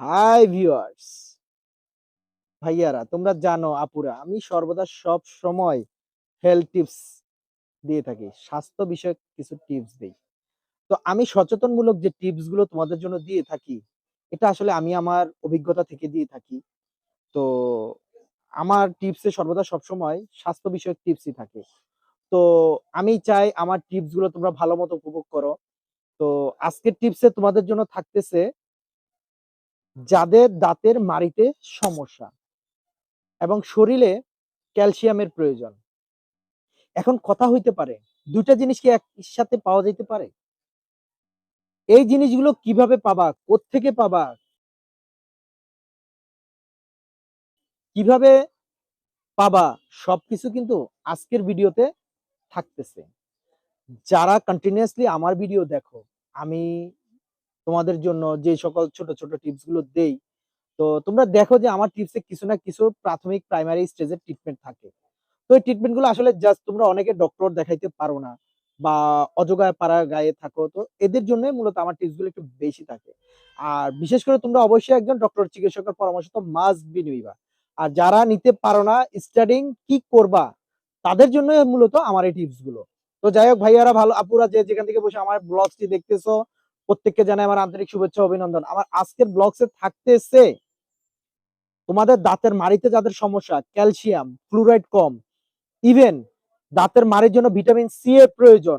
Hi viewers. ভাইয়ারা, তোমরা জানো, আপুরা, আমি সর্বদা সব সময় হেলথ টিপস দিয়ে থাকি, স্বাস্থ্য বিষয়ক কিছু টিপস দেই। তো আমি সচেতনমূলক যে টিপসগুলো তোমাদের জন্য দিয়ে থাকি, এটা আসলে আমি আমার অভিজ্ঞতা থেকে দিয়ে থাকি। তো আমার টিপসে সর্বদা সবসময় স্বাস্থ্য বিষয়ক টিপসই থাকে। তো আমি চাই আমার টিপসগুলো তোমরা ভালো মতো উপভোগ করো। তো আজকের টিপসে তোমাদের জন্য থাকতেছে যাদের দাঁতের মাড়িতে সমস্যা এবং শরীরে ক্যালসিয়ামের প্রয়োজন। এখন কথা হইতে পারে, দুইটা জিনিস কি একসাথে পাওয়া যেতে পারে? এই জিনিসগুলো কীভাবে পাবা? কোত্থেকে পাবা? কীভাবে পাবা? সবকিছু কিন্তু আজকের ভিডিওতে থাকতেছে। যারা কন্টিনিউয়াসলি আমার ভিডিও দেখো, আমি তোমাদের জন্য যে সকল ছোট ছোট টিপসগুলো দেই। তো তোমরা দেখো যে আমার টিপসে কিছু না কিছু প্রাথমিক প্রাইমারি স্টেজের ট্রিটমেন্ট থাকে। তো এই ট্রিটমেন্টগুলো আসলে জাস্ট তোমরা অনেকে ডক্টর দেখাইতে পারো না বা অজগায় পাড়া গায়ে থাকো। তো এদের জন্য মূলত আমার টিপসগুলো একটু বেশি থাকে। আর বিশেষ করে তোমরা অবশ্যই একজন ডক্টর চিকিৎসকের পরামর্শ তো মাস্ট বি নিবা। আর যারা নিতে পারো না স্টাডিং কি করবা, তাদের জন্য মূলত আমার এই টিপসগুলো। তো যাই হোক ভাইয়ারা, ভালো আপুরা যে যেখান থেকে বসে আমার ব্লগটি দেখতেছো প্রত্যেককে জানাই আমার আন্তরিক শুভেচ্ছা অভিনন্দন। আমার আজকের ব্লগসে থাকতেছে তোমাদের দাঁতের মাড়িতে যাদের সমস্যা, ক্যালসিয়াম ফ্লুরাইড কম ইভেন দাঁতের মাড়ির জন্য ভিটামিন সি এর প্রয়োজন,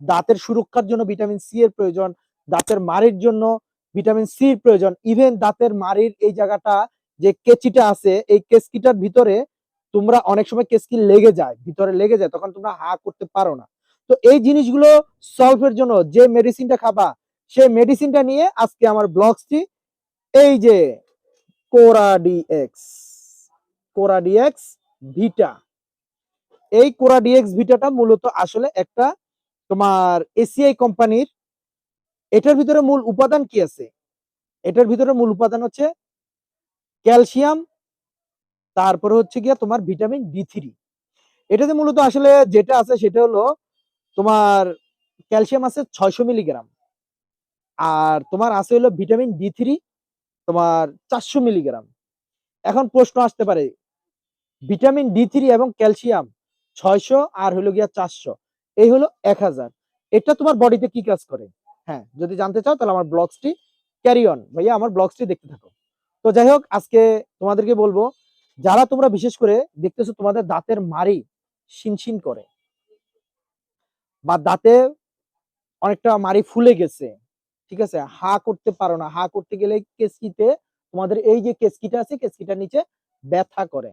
দাঁতের সুরক্ষার জন্য ভিটামিন সি এর প্রয়োজন, দাঁতের মাড়ির জন্য ভিটামিন সি এর প্রয়োজন ইভেন দাঁতের মাড়ির এই জায়গাটা যে কেচিটা আছে, এই কেসকিটার ভিতরে তোমরা অনেক সময় কেসকি লেগে যায়, ভিতরে লেগে যায়, তখন তোমরা হা করতে পারো না। তো এই জিনিসগুলো সলভের জন্য যে মেডিসিনটা খাবা সেই মেডিসিনটা নিয়ে আজকে আমার ব্লগসটি এই যে কোরাডিএক্স কোরাডিএক্স ভিটা এই কোরাডিএক্স ভিটাটা মূলত আসলে একটা তোমার এসিআই কোম্পানির, এটার ভিতরে মূল উপাদান কি আছে? এটার ভিতরে মূল উপাদান হচ্ছে ক্যালসিয়াম, তারপরে হচ্ছে গিয়া তোমার ভিটামিন ডি থ্রি এটাতে মূলত আসলে যেটা আছে সেটা হলো তোমার ক্যালসিয়াম আছে ছয়শো মিলিগ্রাম। আর তোমার আছে হলো ভিটামিন ডি থ্রি তোমার চারশো মিলিগ্রাম এখন প্রশ্ন আসতে পারে ভিটামিন ডি থ্রি এবং ক্যালসিয়াম ছয়শো আর হলো গিয়া চারশো, এই হলো এক হাজার। এটা তোমার বডিতে কি কাজ করে? হ্যাঁ যদি জানতে চাও তাহলে আমার ব্লগসটি ক্যারি অন ভাইয়া, আমার ব্লগসটি দেখতে থাকো। তো যাই হোক, আজকে তোমাদেরকে বলব, যারা তোমরা বিশেষ করে দেখতেছো তোমাদের দাঁতের মারি শিনশিন করে, বা দাঁতে অনেকটা মারি ফুলে গেছে ঠিক আছে? হা করতে পারো না। হা করতে গেলে কেসকিতে তোমাদের এই যে কেসকিটা আছে কেসকিটার নিচে ব্যথা করে।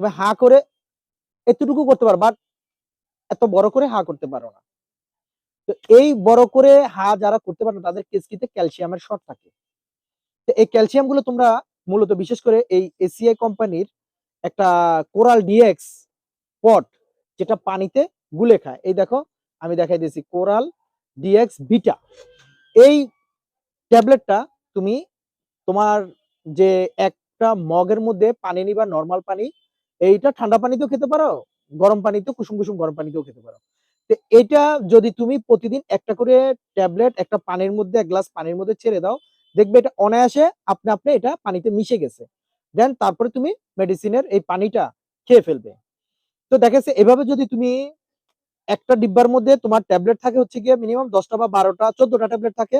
তবে হা করে এতটুকু করতে পারো বাট এত বড় করে হা করতে পারো না। তো এই বড় করে হা যারা করতে পারো তাদের কেসকিতে ক্যালসিয়ামের শর্ট থাকে। তো এই ক্যালসিয়ামগুলো তোমরা মূলত বিশেষ করে এই এসিআই কোম্পানির একটা কোরাল ডিএক্স পট যেটা পানিতে গুলে খায়। এই দেখো, আমি দেখাই দিয়েছি, কোরাল ডিএক্স বিটা এই ট্যাবলেটটা তুমি তোমার যে একটা মগের মধ্যে পানি নিবা নর্মাল পানি, এইটা ঠান্ডা পানিতেও খেতে পারো, গরম পানিতেও, কুসুম কুসুম গরম পানিতেও খেতে পারো। তো এটা যদি তুমি প্রতিদিন একটা করে ট্যাবলেট, একটা পানির মধ্যে, এক গ্লাস পানির মধ্যে ছেড়ে দাও, দেখবে এটা অনায়াসে আপনি আপনি এটা পানিতে মিশে গেছে। দেন তারপরে তুমি মেডিসিনের এই পানিটা খেয়ে ফেলবে। তো দেখেছে, এভাবে যদি তুমি একটা ডিব্বার মধ্যে তোমার ট্যাবলেট থাকে হচ্ছে গিয়ে মিনিমাম দশটা বা বারোটা, চোদ্দটা ট্যাবলেট থাকে।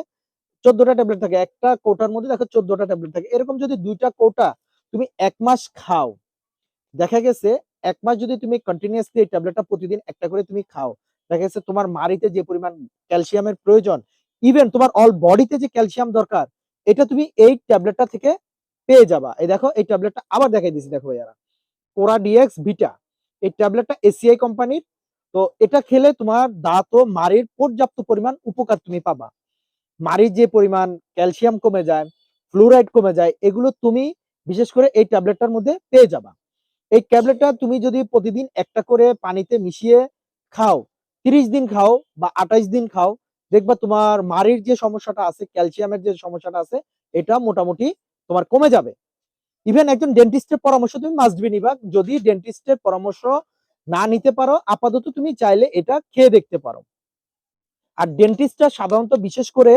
চোদ্দটা ট্যাবলেট থাকে। একটা কোটার মধ্যে দেখো চোদ্দটা ট্যাবলেট থাকে। এরকম যদি দুইটা কোটা তুমি এক মাস খাও, দেখা গেছে এক মাস যদি তুমি কন্টিনিউসলি এই ট্যাবলেটটা প্রতিদিন একটা করে তুমি খাও, দেখা গেছে তোমার মারিতে যে পরিমাণ ক্যালসিয়ামের প্রয়োজন ইভেন তোমার অল বডিতে যে ক্যালসিয়াম দরকার, এটা তুমি এই ট্যাবলেটটা থেকে পেয়ে যাবা। এই দেখো, এই ট্যাবলেটটা আবার দেখাই দিছি দেখো এরা কোরা ডিএক্স ভিটা এই ট্যাবলেটটা এসিআই কোম্পানির। তো এটা খেলে তোমার দাঁত ও মাড়ির পর্যাপ্ত পরিমাণ উপকার তুমি পাবা। মাড়ির যে পরিমাণ ক্যালসিয়াম কমে যায়, ফ্লুরাইড কমে যায়, এগুলো তুমি বিশেষ করে এই ট্যাবলেটটার মধ্যে পেয়ে যাবা। এই ট্যাবলেটটা তুমি যদি প্রতিদিন একটা করে পানিতে মিশিয়ে খাও, তিরিশ দিন খাও বা আঠাইশ দিন খাও, দেখবা তোমার মাড়ির যে সমস্যাটা আছে, ক্যালসিয়ামের যে সমস্যাটা আছে, এটা মোটামুটি তোমার কমে যাবে। ইভেন একজন ডেন্টিস্টের পরামর্শ তুমি মাস্ট বি নিবা। যদি ডেন্টিস্টের পরামর্শ না নিতে পারো, আপাতত তুমি চাইলে এটা খেয়ে দেখতে পারো। আর ডেন্টিস্টরা সাধারণত বিশেষ করে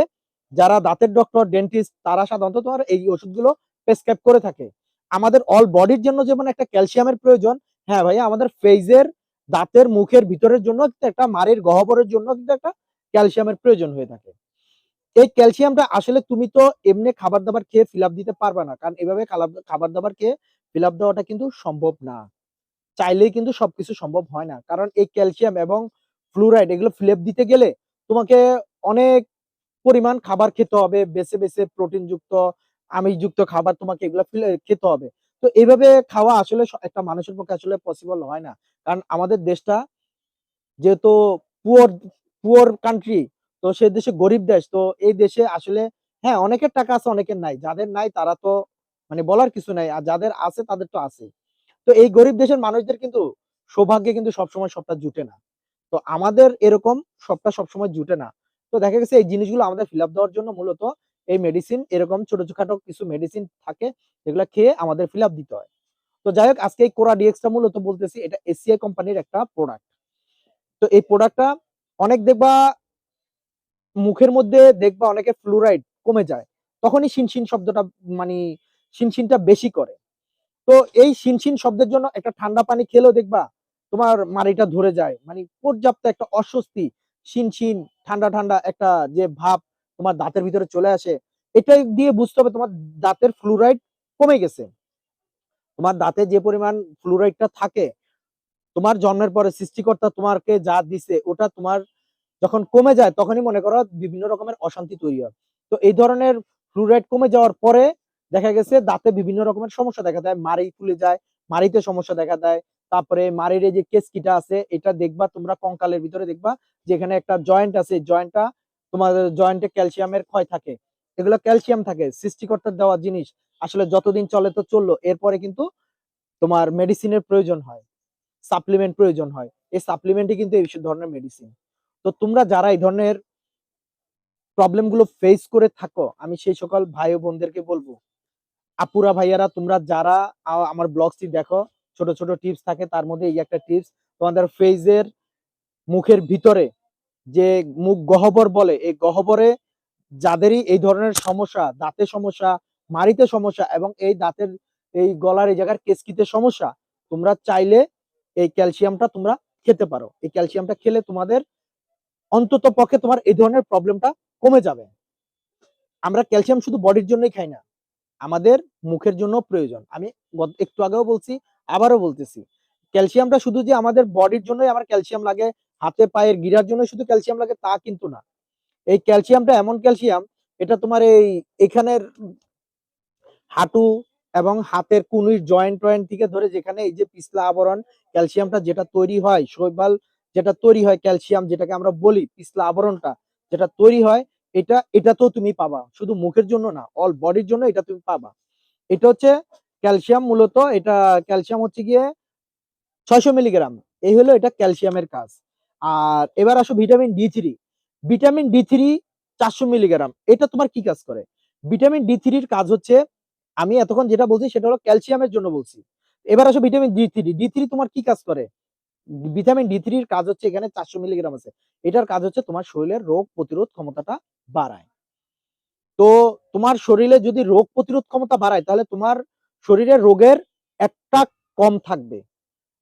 যারা দাঁতের ডক্টর ডেন্টিস্ট তারা সাধারণত তোমার এই ওষুধগুলো প্রেসক্রাইব করে থাকে। আমাদের অল বডির জন্য যেমন একটা ক্যালসিয়ামের প্রয়োজন হ্যাঁ ভাইয়া, আমাদের ফেজের দাঁতের, মুখের ভিতরের জন্য কিন্তু একটা মাড়ির গহ্বরের জন্য কিন্তু একটা ক্যালসিয়ামের প্রয়োজন হয়ে থাকে। এই ক্যালসিয়ামটা আসলে তুমি তো এমনি খাবার দাবার খেয়ে ফিল দিতে পারবে না, কারণ এভাবে খাবার দাবার খেয়ে ফিল দেওয়াটা কিন্তু সম্ভব না। চাইলেই কিন্তু সবকিছু সম্ভব হয় না। কারণ এই ক্যালসিয়াম এবং ফ্লুরাইড এগুলো ফিলেপ দিতে গেলে তোমাকে অনেক পরিমাণ খাবার খেতে হবে, বেছে বেছে প্রোটিন যুক্ত আমিষযুক্ত খাবার তোমাকে এগুলো খেতে হবে। তো এইভাবে খাওয়া আসলে একটা মানুষের পক্ষে আসলে পসিবল হয় না। কারণ আমাদের দেশটা যেহেতু পুয়ার পুয়ার কান্ট্রি তো সে দেশে গরিব দেশ, তো এই দেশে আসলে হ্যাঁ অনেকের টাকা আছে, অনেকের নাই। যাদের নাই তারা তো মানে বলার কিছু নাই। আর যাদের আছে তাদের তো আছে তো এই গরিব দেশের মানুষদের কিন্তু সৌভাগ্যে কিন্তু সবসময় সবটা জুটে না। তো আমাদের এরকম সবটা সবসময় জুটে না। তো দেখা গেছে এই জিনিসগুলো আমাদের ফিল আপ দেওয়ার জন্য মূলত এই মেডিসিন এরকম ছোট ছোটখাটো কিছু মেডিসিন থাকে, যেগুলো খেয়ে আমাদের ফিল আপ দিতে হয়। তো যাই হোক, আজকে এই কোরা ডিএক্সটা মূলত বলতেছি, এটা এসিআই কোম্পানির একটা প্রোডাক্ট তো এই প্রোডাক্টটা অনেক দেখবা মুখের মধ্যে দেখবা অনেকের ফ্লুরাইড কমে যায়, তখনই শিনশিন শব্দটা মানে শিনশিনটা বেশি করে। তো এই শিনশিন শব্দের জন্য একটা ঠান্ডা পানি খেলেও দেখবা তোমার মাড়িটা ধরে যায়। মানে পর্যাপ্ত একটা অস্বস্তি, শিনশিন, ঠান্ডা ঠান্ডা একটা যে ভাব তোমার দাঁতের ভিতরে চলে আসে, এটাই দিয়ে বুঝতে হবে তোমার দাঁতের ফ্লুরাইড কমে গেছে। তোমার দাঁতে যে পরিমাণ ফ্লুরাইডটা থাকে, তোমার জন্মের পরে সৃষ্টিকর্তা তোমাকে যা দিছে ওটা তোমার যখন কমে যায় তখনই মনে করো বিভিন্ন রকমের অশান্তি তৈরি হয়। তো এই ধরনের ফ্লুরাইড কমে যাওয়ার পরে দেখা গেছে দাঁতে বিভিন্ন রকমের সমস্যা দেখা দেয়, মাড়ি ফুলে যায়, মাড়িতে সমস্যা দেখা দেয়, তারপরে এই যে কেসকিটা আছে, এটা দেখবা তোমরা কঙ্কালের ভিতরে দেখবা, যেখানে একটা জয়েন্ট আছে জয়েন্টটা তোমার জয়েন্টে ক্যালসিয়ামের ক্ষয় থাকে। এগুলো ক্যালসিয়াম থাকে, সৃষ্টিকর্তার দেওয়া জিনিস। আসলে যতদিন চলে তো চলল, এরপরে কিন্তু তোমার মেডিসিনের প্রয়োজন হয় সাপ্লিমেন্ট প্রয়োজন হয়। এই সাপ্লিমেন্টই কিন্তু এই ধরনের মেডিসিন তো তোমরা যারা এই ধরনের প্রবলেমগুলো ফেস করে থাকো, আমি সেই সকল ভাই বোনদেরকে বলব আপুরা ভাইয়ারা, তোমরা যারা আমার ব্লগটি দেখো, ছোট ছোট টিপস থাকে, তার মধ্যে এই একটা টিপস তোমাদের ফেজের মুখের ভিতরে যে মুখ গহ্বর বলে, এই গহবরে যাদেরই এই ধরনের সমস্যা, দাঁতের সমস্যা মারিতে সমস্যা এবং এই দাঁতের, এই গলার এই জায়গার কেসকিতে সমস্যা, তোমরা চাইলে এই ক্যালসিয়ামটা তোমরা খেতে পারো। এই ক্যালসিয়ামটা খেলে তোমাদের অন্তত পক্ষে তোমার এই ধরনের প্রবলেমটা কমে যাবে। আমরা ক্যালসিয়াম শুধু বডির জন্যই খাই না আমাদের মুখের জন্য প্রয়োজন। আমি একটু আগেও বলছি, আবারও বলতেছি। ক্যালসিয়ামটা শুধু যে আমাদের বডির জন্যই আমার ক্যালসিয়াম লাগে, হাতে, পায়ের গিরার জন্য শুধু ক্যালসিয়াম লাগে, তা কিন্তু না। এই ক্যালসিয়ামটা এমন ক্যালসিয়াম, এটা তোমার এই এখানের হাঁটু এবং হাতের কুনুইর জয়েন্ট টয়েন্ট থেকে ধরে যেখানে এই যে পিছলা আবরণ, ক্যালসিয়ামটা যেটা তৈরি হয়, শৈবাল যেটা তৈরি হয়, ক্যালসিয়াম যেটাকে আমরা বলি, পিছলা আবরণটা যেটা তৈরি হয় এটা এটা তো তুমি পাবা। শুধু মুখের জন্য না অল বডির জন্য এটা তুমি পাবা। এটা হচ্ছে ক্যালসিয়াম মূলত, এটা ক্যালসিয়াম হচ্ছে গিয়ে ছয়শো মিলিগ্রাম এই হলো এটা ক্যালসিয়ামের কাজ। আর এবার আসো vitamin D three vitamin D three চারশো মিলিগ্রাম এটা তোমার কি কাজ করে? ভিটামিন ডি থ্রির কাজ হচ্ছে, আমি এতক্ষণ যেটা বলছি সেটা হলো ক্যালসিয়ামের জন্য বলছি। এবার আসো vitamin D three D three তোমার কি কাজ করে? ভিটামিন ডি থ্রির কাজ হচ্ছে এখানে চারশো মিলিগ্রাম আছে। এটার কাজ হচ্ছে তোমার শরীরের রোগ প্রতিরোধ ক্ষমতাটা বাড়ায়। তো তোমার শরীরে যদি রোগ প্রতিরোধ ক্ষমতা বাড়ায়, তাহলে তোমার শরীরের রোগের একটা কম থাকবে।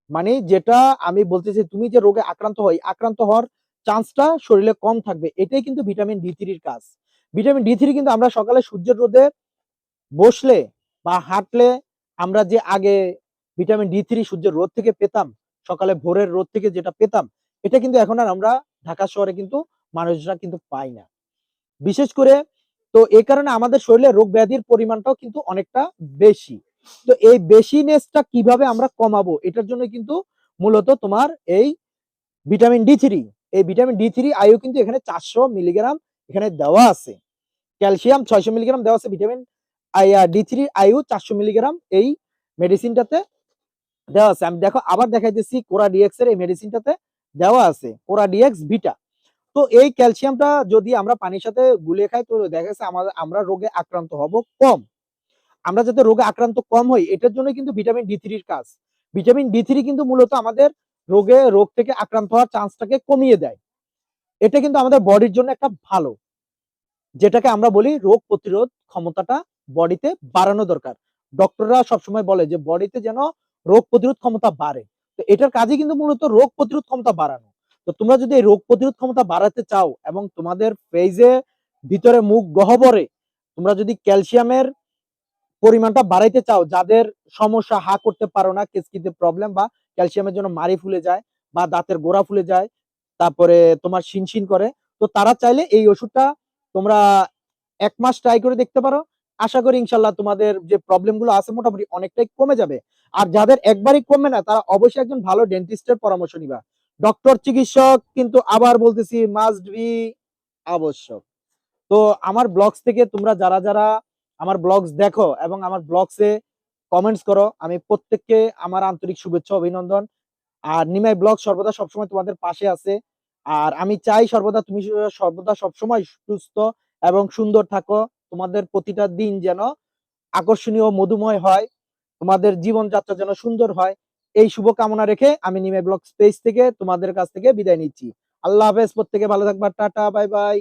মানে যেটা আমি বলতেছি তুমি যে রোগে আক্রান্ত হয়, আক্রান্ত হওয়ার চান্সটা শরীরে কম থাকবে। এটাই কিন্তু ভিটামিন ডি থ্রির কাজ। ভিটামিন ডি থ্রি কিন্তু আমরা সকালে সূর্যের রোদে বসলে বা হাঁটলে আমরা যে আগে ভিটামিন ডি থ্রি সূর্যের রোদ থেকে পেতাম সকালে ভোরের রোদ থেকে যেটা পেতাম, এটা কিন্তু এখন আর আমরা ঢাকা শহরে কিন্তু মানুষরা কিন্তু পাই না। বিশেষ করে তো এই কারণে আমাদের শরীরে রোগ ব্যাধির পরিমাণটাও কিন্তু অনেকটা বেশি। তো এই বেশিনেসটা কীভাবে আমরা কমাবো, এটার জন্য কিন্তু মূলত তোমার এই ভিটামিন ডি থ্রি, এই ভিটামিন ডি থ্রি আয়ু কিন্তু এখানে চারশো মিলিগ্রাম এখানে দেওয়া আছে। ক্যালসিয়াম ছয়শো মিলিগ্রাম দেওয়া আছে ভিটামিন ডি থ্রি আয়ু চারশো মিলিগ্রাম এই মেডিসিনটাতে দেওয়া আছে। আমি দেখো আবার দেখাইতেছি কোরা ডিএক্স এর এই মেডিসিনটাতে দেওয়া আছে। কোরা ডিএক্স ভিটা তো এই ক্যালসিয়ামটা যদি আমরা পানির সাথে গুলিয়ে খাই, তো দেখা আমাদের, আমরা রোগে আক্রান্ত হব কম। আমরা যাতে রোগে আক্রান্ত কম হই, এটার জন্য কিন্তু ভিটামিন ডি থ্রির কাজ। ভিটামিন ডি থ্রি কিন্তু মূলত আমাদের রোগে, রোগ থেকে আক্রান্ত হওয়ার চান্সটাকে কমিয়ে দেয়। এটা কিন্তু আমাদের বডির জন্য একটা ভালো। যেটাকে আমরা বলি রোগ প্রতিরোধ ক্ষমতাটা বডিতে বাড়ানো দরকার। ডক্টররা সবসময় বলে যে বডিতে যেন রোগ প্রতিরোধ ক্ষমতা বাড়ে। তো এটার কাজে কিন্তু মূলত রোগ প্রতিরোধ ক্ষমতা বাড়ানো। তো তোমরা যদি এই রোগ প্রতিরোধ ক্ষমতা বাড়াতে চাও এবং তোমাদের ফেজে ভিতরে মুখ গহ্বরে তোমরা যদি ক্যালসিয়ামের পরিমাণটা বাড়াইতে চাও, যাদের সমস্যা হা করতে পারো না, কেসকিতে প্রবলেম বা ক্যালসিয়ামের জন্য মারি ফুলে যায় বা দাঁতের গোড়া ফুলে যায়, তারপরে তোমার শিনশিন করে, তো তারা চাইলে এই ওষুধটা তোমরা এক মাস ট্রাই করে দেখতে পারো। আশা করি ইনশাল্লাহ তোমাদের যে প্রবলেমগুলো আছে মোটামুটি অনেকটাই কমে যাবে। আর যাদের একবারই কমবে না, তারা অবশ্যই একজন ভালো ডেন্টিস্টের পরামর্শ নিবা। ডক্টর চিকিৎসক, কিন্তু আবার বলতেছি মাস্ট বি আবশ্যক। তো আমার ব্লগস থেকে তোমরা যারা যারা আমার ব্লগস দেখো এবং আমার ব্লগসে কমেন্টস করো, আমি প্রত্যেককে আমার আন্তরিক শুভেচ্ছা, অভিনন্দন। আর নিমাই ব্লগ সর্বদা সবসময় তোমাদের পাশে আছে। আর আমি চাই সর্বদা তুমি সর্বদা সবসময় সুস্থ এবং সুন্দর থাকো। তোমাদের প্রতিটা দিন যেন আকর্ষণীয় মধুময় হয়, তোমাদের জীবনযাত্রা যেন সুন্দর হয়। এই শুভকামনা রেখে আমি নিমে ব্লগ স্পেস থেকে তোমাদের কাছ থেকে বিদায় নিচ্ছি। আল্লাহ হাফেজ, প্রত্যেকে ভালো থাকবার টাটা, বাই বাই।